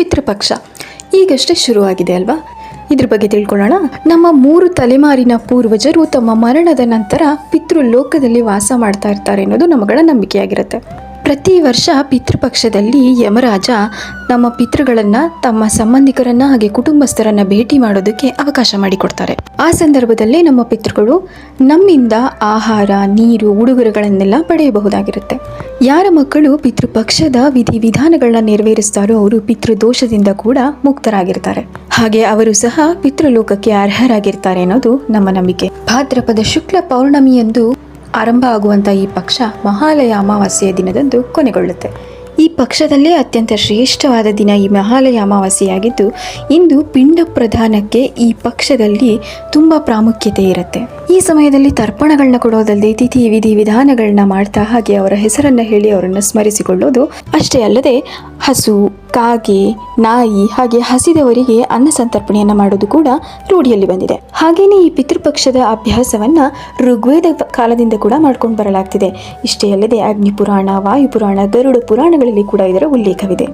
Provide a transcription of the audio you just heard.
ಪಿತೃಪಕ್ಷ. ಈಗಷ್ಟೇ ಶುರುವಾಗಿದೆ ಅಲ್ವಾ? ಇದ್ರ ಬಗ್ಗೆ ತಿಳ್ಕೊಳ್ಳೋಣ. ನಮ್ಮ ಮೂರು ತಲೆಮಾರಿನ ಪೂರ್ವಜರು ತಮ್ಮ ಮರಣದ ನಂತರ ಪಿತೃಲೋಕದಲ್ಲಿ ವಾಸ ಮಾಡ್ತಾ ಇರ್ತಾರೆ ಅನ್ನೋದು ನಮಗಳ ನಂಬಿಕೆಯಾಗಿರುತ್ತೆ. ಪ್ರತಿ ವರ್ಷ ಪಿತೃಪಕ್ಷದಲ್ಲಿ ಯಮರಾಜ ನಮ್ಮ ಪಿತೃಗಳನ್ನು, ತಮ್ಮ ಸಂಬಂಧಿಕರನ್ನ ಹಾಗೆ ಕುಟುಂಬಸ್ಥರನ್ನ ಭೇಟಿ ಮಾಡೋದಕ್ಕೆ ಅವಕಾಶ ಮಾಡಿಕೊಡ್ತಾರೆ. ಆ ಸಂದರ್ಭದಲ್ಲಿ ನಮ್ಮ ಪಿತೃಗಳು ನಮ್ಮಿಂದ ಆಹಾರ, ನೀರು, ಉಡುಗೊರೆಗಳನ್ನೆಲ್ಲ ಪಡೆಯಬಹುದಾಗಿರುತ್ತೆ. ಯಾರ ಮಕ್ಕಳು ಪಿತೃಪಕ್ಷದ ವಿಧಿವಿಧಾನಗಳನ್ನ ನೆರವೇರಿಸ್ತಾರೋ ಅವರು ಪಿತೃದೋಷದಿಂದ ಕೂಡ ಮುಕ್ತರಾಗಿರ್ತಾರೆ. ಹಾಗೆ ಅವರು ಸಹ ಪಿತೃಲೋಕಕ್ಕೆ ಅರ್ಹರಾಗಿರ್ತಾರೆ ಅನ್ನೋದು ನಮ್ಮ ನಂಬಿಕೆ. ಭಾದ್ರಪದ ಶುಕ್ಲ ಪೌರ್ಣಮಿಯಂದು ಆರಂಭ ಆಗುವಂಥ ಈ ಪಕ್ಷ ಮಹಾಲಯ ಅಮಾವಾಸ್ಯೆಯ ದಿನದಂದು ಕೊನೆಗೊಳ್ಳುತ್ತೆ. ಈ ಪಕ್ಷದಲ್ಲೇ ಅತ್ಯಂತ ಶ್ರೇಷ್ಠವಾದ ದಿನ ಈ ಮಹಾಲಯ ಅಮಾವಾಸ್ಯೆಯಾಗಿದ್ದು, ಇಂದು ಪಿಂಡ ಪ್ರಧಾನಕ್ಕೆ ಈ ಪಕ್ಷದಲ್ಲಿ ತುಂಬ ಪ್ರಾಮುಖ್ಯತೆ ಇರುತ್ತೆ. ಈ ಸಮಯದಲ್ಲಿ ತರ್ಪಣಗಳನ್ನ ಕೊಡೋದಲ್ಲದೆ ತಿಥಿ ವಿಧಿ ವಿಧಾನಗಳನ್ನ ಮಾಡ್ತಾ ಹಾಗೆ ಅವರ ಹೆಸರನ್ನ ಹೇಳಿ ಅವರನ್ನು ಸ್ಮರಿಸಿಕೊಳ್ಳೋದು ಅಷ್ಟೇ ಅಲ್ಲದೆ ಹಸು, ಕಾಗೆ, ನಾಯಿ ಹಾಗೆ ಹಸಿದವರಿಗೆ ಅನ್ನ ಸಂತರ್ಪಣೆಯನ್ನ ಮಾಡೋದು ಕೂಡ ರೂಢಿಯಲ್ಲಿ ಬಂದಿದೆ. ಹಾಗೇನೆ ಈ ಪಿತೃಪಕ್ಷದ ಅಭ್ಯಾಸವನ್ನ ಋಗ್ವೇದ ಕಾಲದಿಂದ ಕೂಡ ಮಾಡ್ಕೊಂಡು ಬರಲಾಗ್ತಿದೆ. ಇಷ್ಟೇ ಅಲ್ಲದೆ ಅಗ್ನಿ ಪುರಾಣ ವಾಯು ಪುರಾಣ ಗರುಡ ಪುರಾಣಗಳಲ್ಲಿ ಕೂಡ ಇದರ ಉಲ್ಲೇಖವಿದೆ.